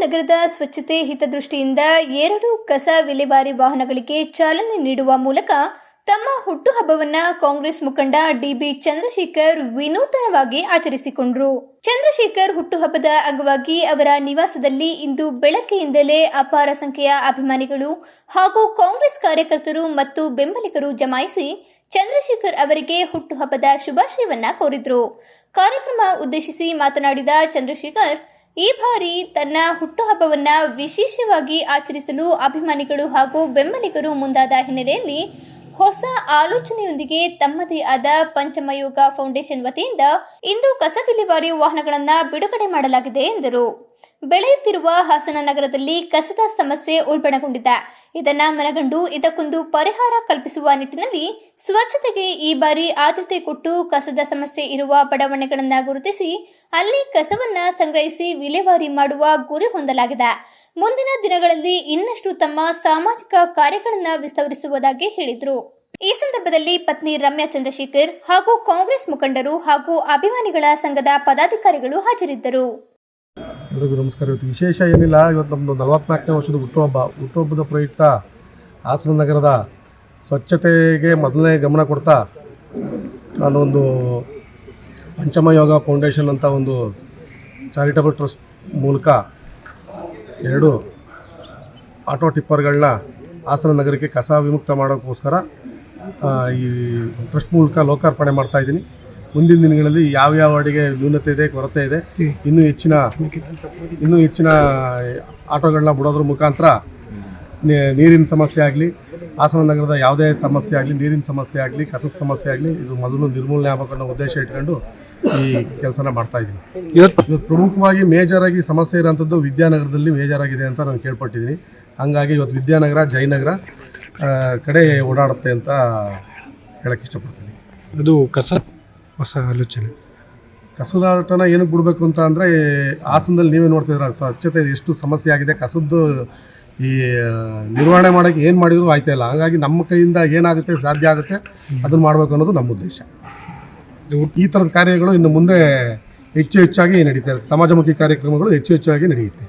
ನಗರದ ಸ್ವಚ್ಛತೆ ಹಿತದೃಷ್ಟಿಯಿಂದ ಎರಡು ಕಸ ವಿಲೇವಾರಿ ವಾಹನಗಳಿಗೆ ಚಾಲನೆ ನೀಡುವ ಮೂಲಕ ತಮ್ಮ ಹುಟ್ಟುಹಬ್ಬವನ್ನ ಕಾಂಗ್ರೆಸ್ ಮುಖಂಡ ಡಿಬಿ ಚಂದ್ರಶೇಖರ್ ವಿನೂತನವಾಗಿ ಆಚರಿಸಿಕೊಂಡರು. ಚಂದ್ರಶೇಖರ್ ಹುಟ್ಟುಹಬ್ಬದ ಅಂಗವಾಗಿ ಅವರ ನಿವಾಸದಲ್ಲಿ ಇಂದು ಬೆಳಗ್ಗೆಯಿಂದಲೇ ಅಪಾರ ಸಂಖ್ಯೆಯ ಅಭಿಮಾನಿಗಳು ಹಾಗೂ ಕಾಂಗ್ರೆಸ್ ಕಾರ್ಯಕರ್ತರು ಮತ್ತು ಬೆಂಬಲಿಗರು ಜಮಾಯಿಸಿ ಚಂದ್ರಶೇಖರ್ ಅವರಿಗೆ ಹುಟ್ಟುಹಬ್ಬದ ಶುಭಾಶಯವನ್ನ ಕೋರಿದ್ರು. ಕಾರ್ಯಕ್ರಮ ಉದ್ದೇಶಿಸಿ ಮಾತನಾಡಿದ ಚಂದ್ರಶೇಖರ್ ಈ ಬಾರಿ ತನ್ನ ಹುಟ್ಟುಹಬ್ಬವನ್ನು ವಿಶೇಷವಾಗಿ ಆಚರಿಸಲು ಅಭಿಮಾನಿಗಳು ಹಾಗೂ ಬೆಂಬಲಿಗರು ಮುಂದಾದ ಹಿನ್ನೆಲೆಯಲ್ಲಿ ಹೊಸ ಆಲೋಚನೆಯೊಂದಿಗೆ ತಮ್ಮದೇ ಆದ ಪಂಚಮಯೋಗ ಫೌಂಡೇಶನ್ ವತಿಯಿಂದ ಇಂದು ಕಸ ವಾಹನಗಳನ್ನ ಬಿಡುಗಡೆ ಮಾಡಲಾಗಿದೆ ಎಂದರು. ಬೆಳೆಯುತ್ತಿರುವ ಹಾಸನ ನಗರದಲ್ಲಿ ಕಸದ ಸಮಸ್ಯೆ ಉಲ್ಬಣಗೊಂಡಿದೆ. ಇದನ್ನ ಮನಗಂಡು ಇದಕ್ಕೊಂದು ಪರಿಹಾರ ಕಲ್ಪಿಸುವ ನಿಟ್ಟಿನಲ್ಲಿ ಸ್ವಚ್ಛತೆಗೆ ಈ ಬಾರಿ ಆದ್ಯತೆ ಕೊಟ್ಟು ಕಸದ ಸಮಸ್ಯೆ ಇರುವ ಬಡಾವಣೆಗಳನ್ನ ಗುರುತಿಸಿ ಅಲ್ಲಿ ಕಸವನ್ನ ಸಂಗ್ರಹಿಸಿ ವಿಲೇವಾರಿ ಮಾಡುವ ಗುರಿ ಹೊಂದಲಾಗಿದೆ. ಮುಂದಿನ ದಿನಗಳಲ್ಲಿ ಇನ್ನಷ್ಟು ತಮ್ಮ ಸಾಮಾಜಿಕ ಕಾರ್ಯಗಳನ್ನ ವಿಸ್ತರಿಸುವುದಾಗಿ ಹೇಳಿದರು. ಈ ಸಂದರ್ಭದಲ್ಲಿ ಪತ್ನಿ ರಮ್ಯಾ ಚಂದ್ರಶೇಖರ್ ಹಾಗೂ ಕಾಂಗ್ರೆಸ್ ಮುಖಂಡರು ಹಾಗೂ ಅಭಿಮಾನಿಗಳ ಸಂಘದ ಪದಾಧಿಕಾರಿಗಳು ಹಾಜರಿದ್ದರು. ಎಲ್ರಿಗೂ ನಮಸ್ಕಾರ ಇವತ್ತು ವಿಶೇಷ ಏನಿಲ್ಲ, ಇವತ್ತು ನಮ್ಮದು ನಲವತ್ನಾಲ್ಕನೇ ವರ್ಷದ ಹುಟ್ಟುಹಬ್ಬ. ಹುಟ್ಟುಹಬ್ಬದ ಪ್ರಯುಕ್ತ ಹಾಸನ ನಗರದ ಸ್ವಚ್ಛತೆಗೆ ಮೊದಲನೇ ಗಮನ ಕೊಡ್ತಾ ನಾನೊಂದು ಪಂಚಮ ಯೋಗ ಫೌಂಡೇಶನ್ ಅಂತ ಒಂದು ಚಾರಿಟಬಲ್ ಟ್ರಸ್ಟ್ ಮೂಲಕ ಎರಡು ಆಟೋ ಟಿಪ್ಪರ್ಗಳನ್ನ ಹಾಸನ ನಗರಕ್ಕೆ ಕಸ ವಿಮುಕ್ತ ಮಾಡೋಕ್ಕೋಸ್ಕರ ಈ ಟ್ರಸ್ಟ್ ಮೂಲಕ ಲೋಕಾರ್ಪಣೆ ಮಾಡ್ತಾ ಇದ್ದೀನಿ. ಮುಂದಿನ ದಿನಗಳಲ್ಲಿ ಯಾವ ಯಾವ ಅಡಿಗೆ ನ್ಯೂನತೆ ಇದೆ ಕೊರತೆ ಇದೆ ಇನ್ನೂ ಹೆಚ್ಚಿನ ಇನ್ನೂ ಹೆಚ್ಚಿನ ಆಟೋಗಳನ್ನ ಬಿಡೋದ್ರ ಮುಖಾಂತರ ನೀರಿನ ಸಮಸ್ಯೆ ಆಗಲಿ ಹಾಸನ ನಗರದ ಯಾವುದೇ ಸಮಸ್ಯೆ ಆಗಲಿ ನೀರಿನ ಸಮಸ್ಯೆ ಆಗಲಿ ಕಸದ ಸಮಸ್ಯೆ ಆಗಲಿ ಇದು ಮೊದಲು ನಿರ್ಮೂಲನೆ ಆಗಬೇಕು ಅನ್ನೋ ಉದ್ದೇಶ ಇಟ್ಕೊಂಡು ಈ ಕೆಲಸನ ಮಾಡ್ತಾ ಇದ್ದೀನಿ. ಇವತ್ತು ಪ್ರಮುಖವಾಗಿ ಪ್ರಮುಖವಾಗಿ ಮೇಜರಾಗಿ ಸಮಸ್ಯೆ ಇರೋಂಥದ್ದು ವಿದ್ಯಾನಗರದಲ್ಲಿ ಮೇಜರಾಗಿದೆ ಅಂತ ನಾನು ಕೇಳ್ಪಟ್ಟಿದ್ದೀನಿ. ಹಾಗಾಗಿ ಇವತ್ತು ವಿದ್ಯಾನಗರ ಜಯನಗರ ಕಡೆ ಓಡಾಡುತ್ತೆ ಅಂತ ಹೇಳಕ್ಕೆ ಇಷ್ಟಪಡ್ತೀನಿ. ಅದು ಕಸ ಹೊಸ ಆಲೋಚನೆ. ಕಸದಾಟನ ಏನಕ್ಕೆ ಬಿಡಬೇಕು ಅಂತ ಅಂದರೆ ಹಾಸನದಲ್ಲಿ ನೀವೇ ನೋಡ್ತಿದ್ರ ಸ್ವಚ್ಛತೆ ಎಷ್ಟು ಸಮಸ್ಯೆ ಆಗಿದೆ, ಕಸದ್ದು ಈ ನಿರ್ವಹಣೆ ಮಾಡೋಕ್ಕೆ ಏನು ಮಾಡಿದ್ರು ಆಯ್ತಾ ಇಲ್ಲ. ಹಾಗಾಗಿ ನಮ್ಮ ಕೈಯಿಂದ ಏನಾಗುತ್ತೆ, ಸಾಧ್ಯ ಆಗುತ್ತೆ, ಅದನ್ನು ಮಾಡಬೇಕು ಅನ್ನೋದು ನಮ್ಮ ಉದ್ದೇಶ. ಈ ಥರದ ಕಾರ್ಯಗಳು ಇನ್ನು ಮುಂದೆ ಹೆಚ್ಚು ಹೆಚ್ಚಾಗಿ ನಡೀತಾ ಇರುತ್ತೆ. ಸಮಾಜಮುಖಿ ಕಾರ್ಯಕ್ರಮಗಳು ಹೆಚ್ಚು ಹೆಚ್ಚಾಗಿ ನಡೆಯುತ್ತೆ.